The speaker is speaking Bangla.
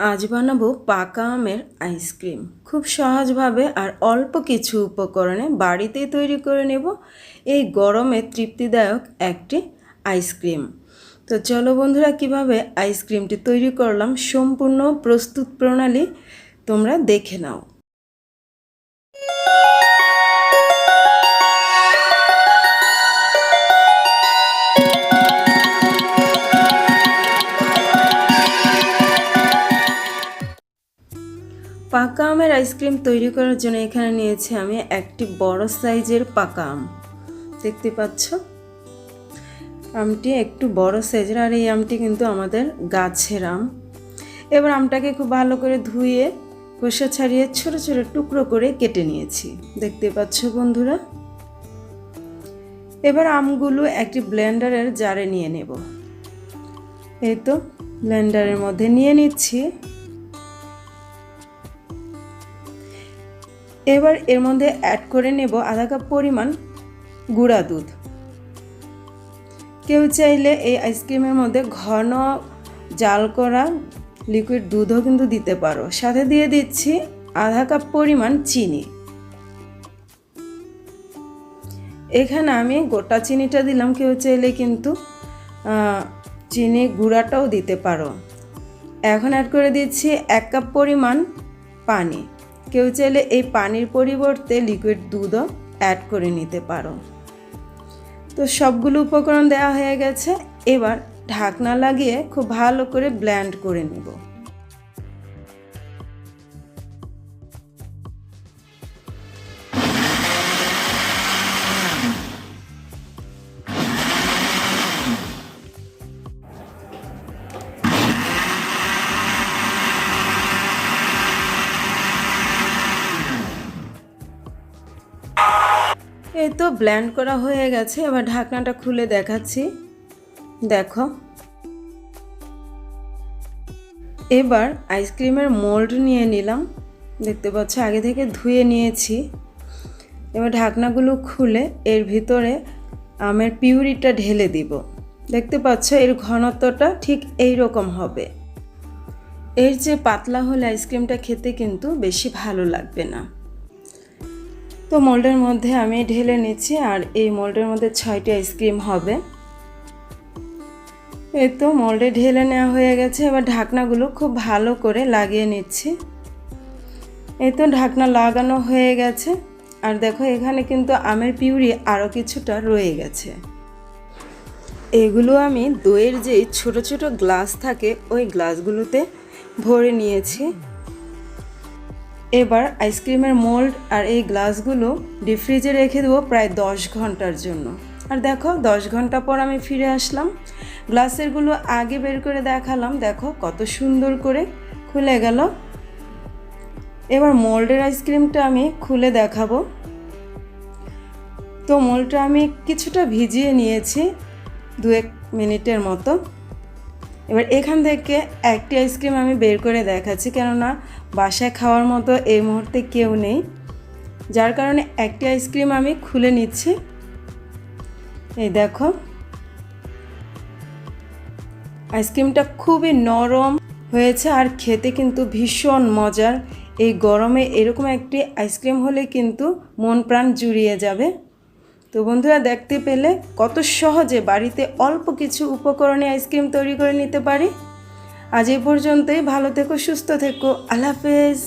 আজ বানাবো পাকা আমের আইসক্রিম খুব সহজভাবে আর অল্প কিছু উপকরণে বাড়িতেই তৈরি করে নেব এই গরমে তৃপ্তিদায়ক একটি আইসক্রিম তো চলো বন্ধুরা, কীভাবে আইসক্রিমটি তৈরি করলাম সম্পূর্ণ প্রস্তুত প্রণালী তোমরা দেখে নাও। পাকা আমের আইসক্রিম তৈরি করার জন্য এখানে নিয়েছি আমি একটি বড় সাইজের পাকা আম। দেখতে পাচ্ছ? আমটি একটু বড় সাইজের আর এই আমটি কিন্তু আমাদের গাছের আম। এবার আমটাকে খুব ভালো করে ধুয়ে, খোসা ছাড়িয়ে ছোট ছোট টুকরো করে কেটে নিয়েছি। দেখতে পাচ্ছ বন্ধুরা? এবার আমগুলো একটি ব্লেন্ডারের জারে নিয়ে নেব। এই তো, ব্লেন্ডারের মধ্যে নিয়ে নিচ্ছি। এবার এর মধ্যে অ্যাড করে নেব আধা কাপ পরিমাণ গুঁড়া দুধ। কেউ চাইলে এই আইসক্রিমের মধ্যে ঘন জাল করা লিকুইড দুধও কিন্তু দিতে পারো। সাথে দিয়ে দিচ্ছি আধা কাপ পরিমাণ চিনি। এখানে আমি গোটা চিনিটা দিলাম, কেউ চাইলে কিন্তু চিনি গুঁড়াটাও দিতে পারো। এখন অ্যাড করে দিচ্ছি এক কাপ পরিমাণ পানি। কেউ চাইলে এই পানির পরিবর্তে লিকুইড দুধও অ্যাড করে নিতে পারো। তো সবগুলো উপকরণ দেওয়া হয়ে গেছে। এবার ঢাকনা লাগিয়ে খুব ভালো করে ব্ল্যান্ড করে নেব। এই তো ব্ল্যান্ড করা হয়ে গেছে, এবার ঢাকনাটা খুলে দেখাচ্ছি। দেখো। এবার আইসক্রিমের মোল্ড নিয়ে নিলাম। দেখতে পাচ্ছ, আগে থেকে ধুয়ে নিয়েছি। এবার ঢাকনাগুলো খুলে এর ভিতরে আমের পিউরিটা ঢেলে দিব। দেখতে পাচ্ছ, এর ঘনত্বটা ঠিক এই রকম হবে। এর যে পাতলা হলে আইসক্রিমটা খেতে কিন্তু বেশি ভালো লাগবে না। তো মোল্ডের মধ্যে আমি ঢেলে নিচ্ছি আর এই মোল্ডের মধ্যে ছয়টি আইসক্রিম হবে। এই তো মোল্ডে ঢেলে নেওয়া হয়ে গেছে। এবার ঢাকনাগুলো খুব ভালো করে লাগিয়ে নিচ্ছি। এই তো ঢাকনা লাগানো হয়ে গেছে। আর দেখো এখানে কিন্তু আমের পিউরি আরও কিছুটা রয়ে গেছে। এগুলো আমি দইয়ের যে ছোট ছোট গ্লাস থাকে, ওই গ্লাসগুলোতে ভরে নিয়েছি। এবার আইসক্রিমের মোল্ড আর এই গ্লাসগুলো ডিপ ফ্রিজে রেখে দেবো প্রায় দশ ঘণ্টার জন্য। আর দেখো, দশ ঘণ্টা পর আমি ফিরে আসলাম। গ্লাসেরগুলো আগে বের করে দেখালাম। দেখো, কত সুন্দর করে খুলে গেল। এবার মোল্ডের আইসক্রিমটা আমি খুলে দেখাবো। তো মোল্ডটা আমি কিছুটা ভিজিয়ে নিয়েছি দু এক মিনিটের মতো। এবার এখান থেকে একটি আইসক্রিম আমি বের করে দেখাচ্ছি, কেননা বাসায় খাওয়ার মতো এই মুহূর্তে কেউ নেই। যার কারণে একটি আইসক্রিম আমি খুলে নিচ্ছি। এই দেখো। আইসক্রিমটা খুবই নরম হয়েছে আর খেতে কিন্তু ভীষণ মজার। এই গরমে এরকম একটি আইসক্রিম হলে কিন্তু মন প্রাণ জুড়িয়ে যাবে। তো বন্ধুরা দেখতে পেলে কত সহজে বাড়িতে অল্প কিছু উপকরণে আইসক্রিম তৈরি করে নিতে পারি। আজ এই পর্যন্তই, ভালো থেকো, সুস্থ থেকো, আল্লাহ হাফেজ।